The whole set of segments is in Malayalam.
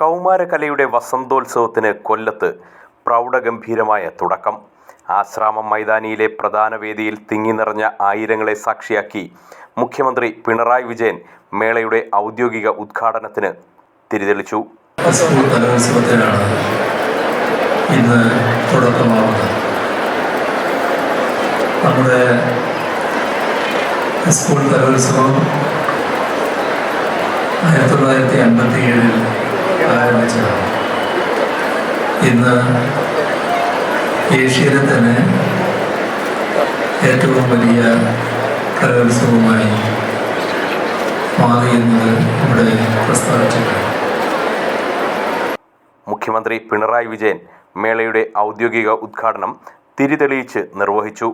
കൗമാരകലയുടെ വസന്തോത്സവത്തിന് കൊല്ലത്ത് പ്രൗഢഗംഭീരമായ തുടക്കം. ആശ്രാമം മൈതാനിയിലെ പ്രധാന വേദിയിൽ തിങ്ങി നിറഞ്ഞ ആയിരങ്ങളെ സാക്ഷിയാക്കി മുഖ്യമന്ത്രി പിണറായി വിജയൻ മേളയുടെ ഔദ്യോഗിക ഉദ്ഘാടനത്തിന് തിരിതെളിച്ചു. ഇന്ന് തുടക്കമാവുന്നത്. നമ്മുടെ സ്കൂൾ കലോത്സവം ആയിരത്തി തൊള്ളായിരത്തി അൻപത്തി ഏഴിൽ ആരംഭിച്ചതാണ്. ഇന്ന് ഏഷ്യയിലെ തന്നെ ഏറ്റവും വലിയ കലോത്സവമായി മാറിയെന്നത് ഇവിടെ പ്രസ്താവിച്ചിട്ടുണ്ട്. മുഖ്യമന്ത്രി പിണറായി വിജയൻ മേളയുടെ ഔദ്യോഗിക ഉദ്ഘാടനം തിരിതെളിയിച്ച് നിർവഹിച്ചു.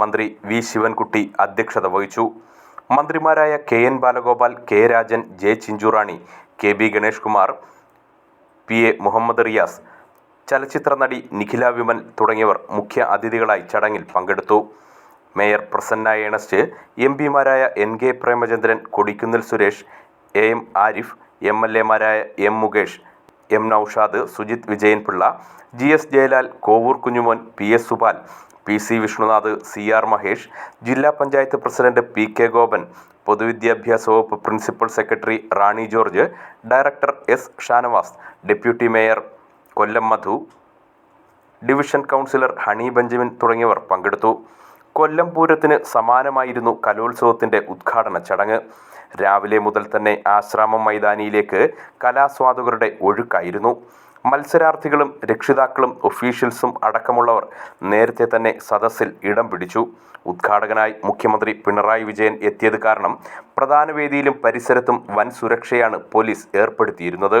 മന്ത്രി വി ശിവൻകുട്ടി അധ്യക്ഷത വഹിച്ചു. മന്ത്രിമാരായ K N Balagopal K Rajan J Chinchurani K B Ganesh Kumar P A Muhammad Riyas ചലച്ചിത്ര നടി നിഖില വിമൽ തുടങ്ങിയവർ മുഖ്യ അതിഥികളായി ചടങ്ങിൽ പങ്കെടുത്തു. Mayor Prasanna Ernest M പിമാരായ N K Premachandran Kodikunnil Suresh A M Arif M L എമാരായ M Mukesh M Naushad Sujith Vijayanpillai G S Jayalal Kovoor Kunjumon P S Supal P C Vishnunath C R Mahesh ജില്ലാ panchayat president P K Gopan പൊതുവിദ്യാഭ്യാസ വകുപ്പ് principal secretary Rani George director S Shanavas deputy mayor Kollam Madhu division councillor Honey Benjamin തുടങ്ങിയവർ പങ്കെടുത്തു. കൊല്ലം പൂരത്തിന് സമാനമായിരുന്നു കലോത്സവത്തിന്റെ ഉദ്ഘാടന ചടങ്ങ്. രാവിലെ മുതൽ തന്നെ ആശ്രാമം മൈതാനിയിലേക്ക് കലാസ്വാദകരുടെ ഒഴുക്കായിരുന്നു. മത്സരാർത്ഥികളും രക്ഷിതാക്കളും ഒഫീഷ്യൽസും അടക്കമുള്ളവർ നേരത്തെ തന്നെ സദസ്സിൽ ഇടം പിടിച്ചു. ഉദ്ഘാടകനായി മുഖ്യമന്ത്രി പിണറായി വിജയൻ എത്തിയത് കാരണം പ്രധാന വേദിയിലും പരിസരത്തും വൻ സുരക്ഷയാണ് പോലീസ് ഏർപ്പെടുത്തിയിരുന്നത്.